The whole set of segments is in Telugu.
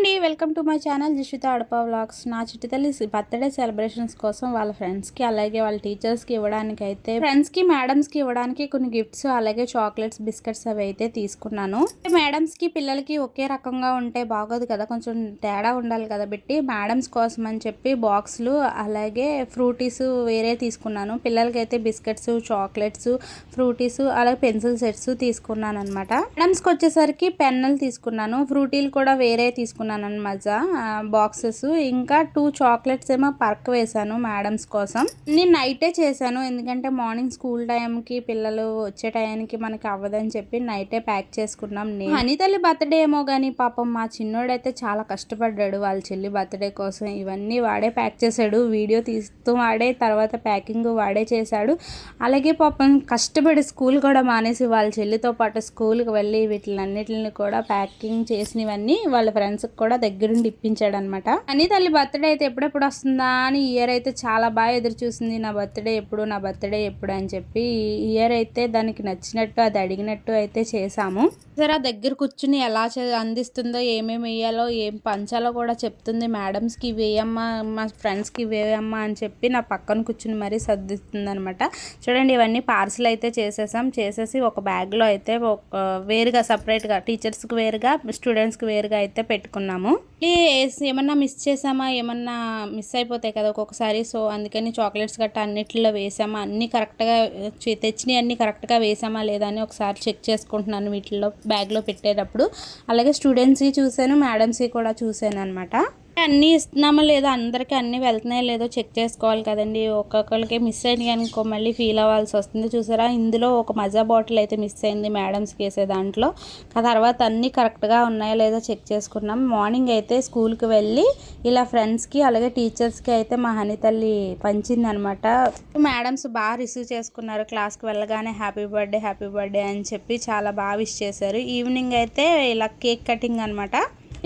అండి welcome to my channel Jishita Adapa vlogs. నా చిట్టుతల్లి బర్త్డే సెలబ్రేషన్స్ కోసం వాళ్ళ ఫ్రెండ్స్కి అలాగే వాళ్ళ టీచర్స్కి ఇవ్వడానికి అయితే ఫ్రెండ్స్కి మేడమ్స్కి ఇవ్వడానికి కొన్ని గిఫ్ట్స్ అలాగే చాక్లెట్స్ బిస్కెట్స్ అవి అయితే తీసుకున్నాను. మేడమ్స్కి పిల్లలకి ఒకే రకంగా ఉంటే బాగోదు కదా కొంచెం తేడా ఉండాలి కదా పెట్టి మేడమ్స్ కోసం అని చెప్పి బాక్స్లు అలాగే ఫ్రూటీస్ వేరే తీసుకున్నాను. పిల్లలకి అయితే బిస్కెట్స్ చాక్లెట్స్ ఫ్రూటీస్ అలాగే పెన్సిల్ సెట్స్ తీసుకున్నాను అనమాట మేడమ్స్కి వచ్చేసరికి పెన్నులు తీసుకున్నాను. ఫ్రూటీలు కూడా వేరే తీసుకున్నాను. మజా బాక్సెస్. ఇంకా టూ చాక్లెట్స్ ఏమో పర్క్ వేశాను మేడమ్స్ కోసం. నేను నైటే చేశాను ఎందుకంటే మార్నింగ్ స్కూల్ టైంకి పిల్లలు వచ్చే టైంకి మనకి అవ్వదని చెప్పి నైటే ప్యాక్ చేసుకున్నాం. నేను హనీతల్లి బర్త్డే ఏమో కానీ పాపం మా చిన్నోడైతే చాలా కష్టపడ్డాడు వాళ్ళ చెల్లి బర్త్డే కోసం. ఇవన్నీ వాడే ప్యాక్ చేశాడు వీడియో తీస్తూ వాడే తర్వాత ప్యాకింగ్ వాడే చేశాడు. అలాగే పాపం కష్టపడి స్కూల్ కూడా మానేసి వాళ్ళ చెల్లితో పాటు స్కూల్కి వెళ్ళి వీటిలన్నిటిని కూడా ప్యాకింగ్ చేసినవన్నీ వాళ్ళ ఫ్రెండ్స్కి కూడా దగ్గరుండి ఇప్పించాడు అనమాట అని తల్లి బర్త్డే అయితే ఎప్పుడెప్పుడు వస్తుందా? అని ఇయర్ అయితే చాలా బాగా ఎదురు చూసింది. నా బర్త్డే ఎప్పుడు నా బర్త్డే ఎప్పుడు? అని చెప్పి ఇయర్ అయితే దానికి నచ్చినట్టు అది అడిగినట్టు అయితే చేసాము సరే ఆ దగ్గర కూర్చుని ఎలా అందిస్తుందో ఏమేమి వేయాలో ఏం పంచాలో కూడా చెప్తుంది. మేడమ్స్కి వేయమ్మా మా ఫ్రెండ్స్కి వేయమ్మా అని చెప్పి నా పక్కన కూర్చుని మరీ సర్దిస్తుంది అనమాట చూడండి ఇవన్నీ పార్సిల్ అయితే చేసేసాం. చేసేసి ఒక బ్యాగ్లో అయితే ఒక వేరుగా సపరేట్గా టీచర్స్కి వేరుగా స్టూడెంట్స్కి వేరుగా అయితే పెట్టుకున్నాం. పెట్టుకున్నాము ఏమన్నా మిస్ చేసామా ఏమన్నా మిస్ అయిపోతాయి కదా ఒక్కొక్కసారి. సో అందుకని చాక్లెట్స్ గట్ట అన్నిటిలో వేసామా అన్నీ కరెక్ట్గా తెచ్చినవి అన్నీ కరెక్ట్గా వేసామా లేదా అని ఒకసారి చెక్ చేసుకుంటున్నాను వీటిల్లో బ్యాగ్లో పెట్టేటప్పుడు. అలాగే స్టూడెంట్స్కి చూశాను మేడమ్స్కి కూడా చూశాను అనమాట అన్నీ ఇస్తున్నామో లేదో? అందరికీ అన్నీ వెళ్తున్నాయో లేదో చెక్ చేసుకోవాలి కదండి. ఒక్కొక్కరికి మిస్ అయింది అనుకో మళ్ళీ ఫీల్ అవ్వాల్సి వస్తుంది. చూసారా? ఇందులో ఒక మజా బాటిల్ అయితే మిస్ అయింది మేడమ్స్కి వేసే దాంట్లో. తర్వాత అన్నీ కరెక్ట్గా ఉన్నాయో లేదో చెక్ చేసుకున్నాం. మార్నింగ్ అయితే స్కూల్కి వెళ్ళి ఇలా ఫ్రెండ్స్కి అలాగే టీచర్స్కి అయితే మా హని తల్లి పంచిందనమాట. మేడమ్స్ బాగా రిసీవ్ చేసుకున్నారు. క్లాస్కి వెళ్ళగానే హ్యాపీ బర్త్డే హ్యాపీ బర్త్డే అని చెప్పి చాలా బాగా విష్ చేశారు. ఈవినింగ్ అయితే ఇలా కేక్ కటింగ్ అనమాట.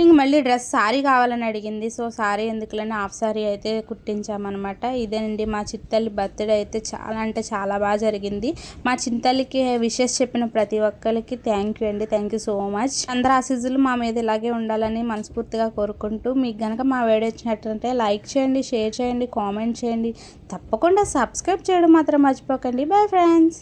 ఇంక మళ్ళీ డ్రెస్ సారీ కావాలని అడిగింది. సో సారీ ఎందుకులని హాఫ్ సారీ అయితే కుట్టించామన్నమాట. ఇదేనండి మా చిత్తల్లి బర్త్డే అయితే చాలా అంటే చాలా బాగా జరిగింది. మా చింతల్లికి విషెస్ చెప్పిన ప్రతి ఒక్కరికి థ్యాంక్ యూ అండి. థ్యాంక్ యూ సో మచ్ అందరు ఆశీజులు మా మీద ఇలాగే ఉండాలని మనస్ఫూర్తిగా కోరుకుంటూ మీకు కనుక మా వీడియో వచ్చినట్టుంటే లైక్ చేయండి షేర్ చేయండి కామెంట్ చేయండి. తప్పకుండా సబ్స్క్రైబ్ చేయడం మాత్రం మర్చిపోకండి. Bye friends